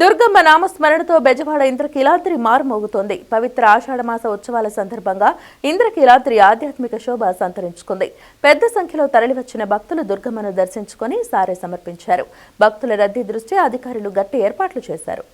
దుర్గమ్మ నామస్మరణతో బెజవాడ ఇంద్రకీలాద్రి మారుమోగుతోంది. పవిత్ర ఆషాఢమాస ఉత్సవాల సందర్భంగా ఇంద్రకీలాద్రి ఆధ్యాత్మిక శోభ సంతరించుకుంది. పెద్ద సంఖ్యలో తరలివచ్చిన భక్తులు దుర్గమ్మను దర్శించుకొని సారే సమర్పించారు. భక్తుల రద్దీ దృష్ట్యా అధికారులు గట్టి ఏర్పాట్లు చేశారు.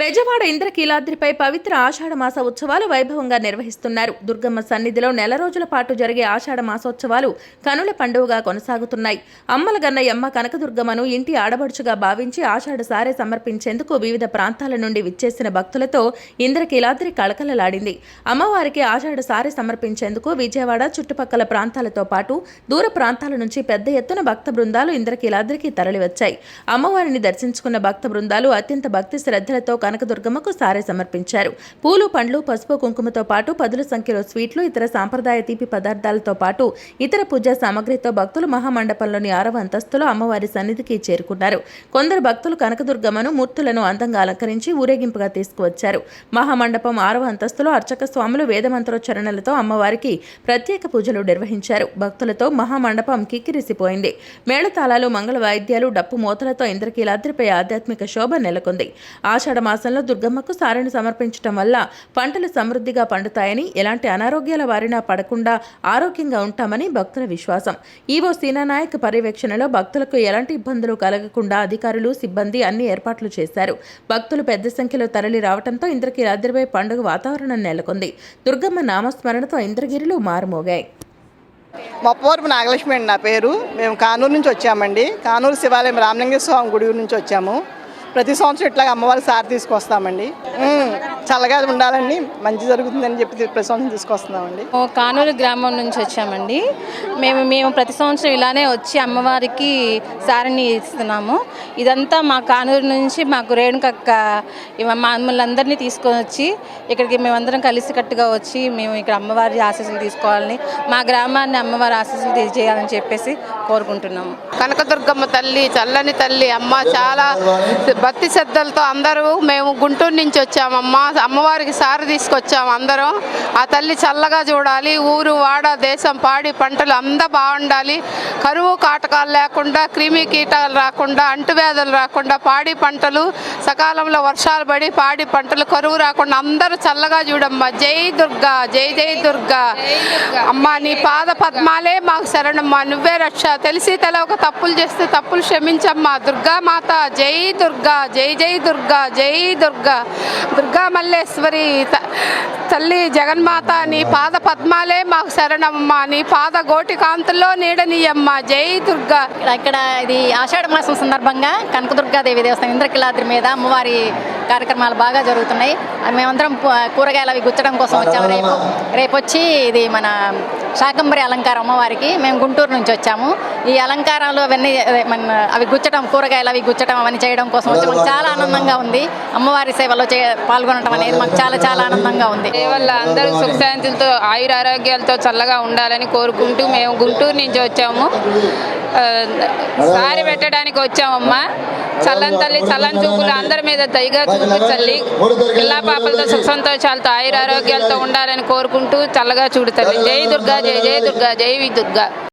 బెజవాడ ఇంద్రకీలాద్రిపై పవిత్ర ఆషాఢమాస ఉత్సవాలు వైభవంగా నిర్వహిస్తున్నారు. దుర్గమ్మ సన్నిధిలో నెల రోజుల పాటు జరిగే ఆషాఢ మాసోత్సవాలు కనుల పండుగగా కొనసాగుతున్నాయి. అమ్మల గన్నయ్యమ్మ కనకదుర్గమ్మను ఇంటి ఆడబడుచుగా భావించి ఆషాఢ సారే సమర్పించేందుకు వివిధ ప్రాంతాల నుండి విచ్చేసిన భక్తులతో ఇంద్రకీలాద్రి కళకళలాడింది. అమ్మవారికి ఆషాఢ సారే సమర్పించేందుకు విజయవాడ చుట్టుపక్కల ప్రాంతాలతో పాటు దూర ప్రాంతాల నుంచి పెద్ద ఎత్తున భక్త బృందాలు ఇంద్రకీలాద్రికి తరలివచ్చాయి. అమ్మవారిని దర్శించుకున్న భక్త బృందాలు అత్యంత భక్తి శ్రద్ధలతో కనకదుర్గమ్మకు సారే సమర్పించారు. పూలు పండ్లు పసుపు కుంకుమతో పాటు పదుల సంఖ్యలో స్వీట్లు ఇతర సాంప్రదాయ తీపి పదార్థాలతో పాటు ఇతర పూజా సామగ్రితో భక్తులు మహామండపంలోని ఆరవ అంతస్తులో అమ్మవారి సన్నిధికి చేరుకున్నారు. కొందరు భక్తులు కనకదుర్గమ్మను మూర్తులను అందంగా అలంకరించి ఊరేగింపుగా తీసుకువచ్చారు. మహామండపం ఆరవ అంతస్తులో అర్చక స్వాములు వేదమంత్రోచ్చరణలతో అమ్మవారికి ప్రత్యేక పూజలు నిర్వహించారు. భక్తులతో మహామండపం కిక్కిరిసిపోయింది. మేళతాళాలు మంగళ వాయిద్యాలు డప్పు మూతలతో ఇంద్రకీలాద్రిపై ఆధ్యాత్మిక శోభ నెలకొంది. ఆషాఢ మాసంలో దుర్గమ్మకు సారెను సమర్పించటం వల్ల పంటలు సమృద్ధిగా పండుతాయని ఎలాంటి అనారోగ్యాల బారిన పడకుండా ఆరోగ్యంగా ఉంటామని భక్తుల విశ్వాసం. ఈవో సీనానాయక్ పర్యవేక్షణలో భక్తులకు ఎలాంటి ఇబ్బందులు కలగకుండా అధికారులు సిబ్బంది అన్ని ఏర్పాట్లు చేశారు. భక్తులు పెద్ద సంఖ్యలో తరలి రావడంతో ఇంద్రకీలాద్రిపై పండుగ వాతావరణం నెలకొంది. దుర్గమ్మ నామస్మరణతో ఇంద్రగిరిలు మారుమోగాయి. మొప్పవరపు నాగలక్ష్మి అండి నా పేరు. మేము కానూరు నుంచి వచ్చామండి. కానూరు శివాలయం రామలింగేశ్వర స్వామి గుడి నుంచి వచ్చాము. ప్రతి సంవత్సరం ఇట్లా అమ్మవారి సారి తీసుకొస్తామండి. చల్లగా ఉండాలండి మంచి జరుగుతుందని చెప్పి ప్రతి సంవత్సరం తీసుకొస్తున్నామండి. కానూరు గ్రామం నుంచి వచ్చామండి. మేము మేము ప్రతి సంవత్సరం ఇలానే వచ్చి అమ్మవారికి సారిని ఇస్తున్నాము. ఇదంతా మా కానూరు నుంచి మాకు రేణుకక్క మమ్మల్ని అందరినీ తీసుకొని వచ్చి ఇక్కడికి మేమందరం కలిసికట్టుగా వచ్చి మేము ఇక్కడ అమ్మవారి ఆశీస్సులు తీసుకోవాలని మా గ్రామాన్ని అమ్మవారి ఆశీస్సులు చేయాలని చెప్పేసి కోరుకుంటున్నాము. కనకదుర్గమ్మ తల్లి చల్లని తల్లి అమ్మ చాలా భక్తి శ్రద్ధలతో అందరూ మేము గుంటూరు నుంచి వచ్చామమ్మ అమ్మవారికి సారి తీసుకొచ్చాము అందరం. ఆ తల్లి చల్లగా చూడాలి ఊరు వాడ దేశం పాడి పంటలు అంతా బాగుండాలి. కరువు కాటకాలు లేకుండా క్రిమి కీటకాలు రాకుండా అంటువ్యాధులు రాకుండా పాడి పంటలు సకాలంలో వర్షాలు పడి పాడి పంటలు కరువు రాకుండా అందరూ చల్లగా చూడమ్మా. జై దుర్గా జై జై దుర్గా. అమ్మా నీ పాద పద్మాలే మాకు శరణమ్మా. నువ్వే రక్ష. తెలిసి తెలవక తప్పులు చేస్తే తప్పులు క్షమించమ్మా. దుర్గా మాత జై దుర్గా జై జై దుర్గా జై దుర్గా. దుర్గా మల్లేశ్వరి త- తల్లి జగన్మాత నీ పాద పద్మాలే మాకు శరణమ్మా. నీ పాద గోటి కాంతుల్లో నీడనీయమ్మా. జై దుర్గా. ఇక్కడ- ఇక్కడ ఇది ఆషాఢ మాసం సందర్భంగా కనకదుర్గాదేవి దేవస్థానం ఇంద్రకిలాద్రి మీద అమ్మవారి కార్యక్రమాలు బాగా జరుగుతున్నాయి. మేమందరం కూరగాయలు అవి గుచ్చడం కోసం వచ్చాము. రేపు రేపు వచ్చి ఇది మన శాకంబరి అలంకారం అమ్మవారికి మేము గుంటూరు నుంచి వచ్చాము. ఈ అలంకారాలు అవన్నీ మన అవి గుచ్చడం కూరగాయలు అవి గుచ్చడం అవన్నీ చేయడం కోసం వచ్చి మాకు చాలా ఆనందంగా ఉంది. అమ్మవారి సేవలో చే పాల్గొనడం అనేది మాకు చాలా చాలా ఆనందంగా ఉంది. వల్ల అందరూ సుఖశాంతులతో ఆయుర ఆరోగ్యాలతో చల్లగా ఉండాలని కోరుకుంటూ మేము గుంటూరు నుంచి వచ్చాము. ఆ, సారి పెట్టడానికి వచ్చామమ్మా. చల్లని తల్లి చల్లని చూపులు అందరి మీద దయగా చూపించల్లి పిల్లా పాపలతో సుఖ సంతోషాలతో ఆయుర ఆరోగ్యాలతో ఉండాలని కోరుకుంటూ చల్లగా చూడు తల్లి. జై దుర్గా జై జై దుర్గా జై వి దుర్గా.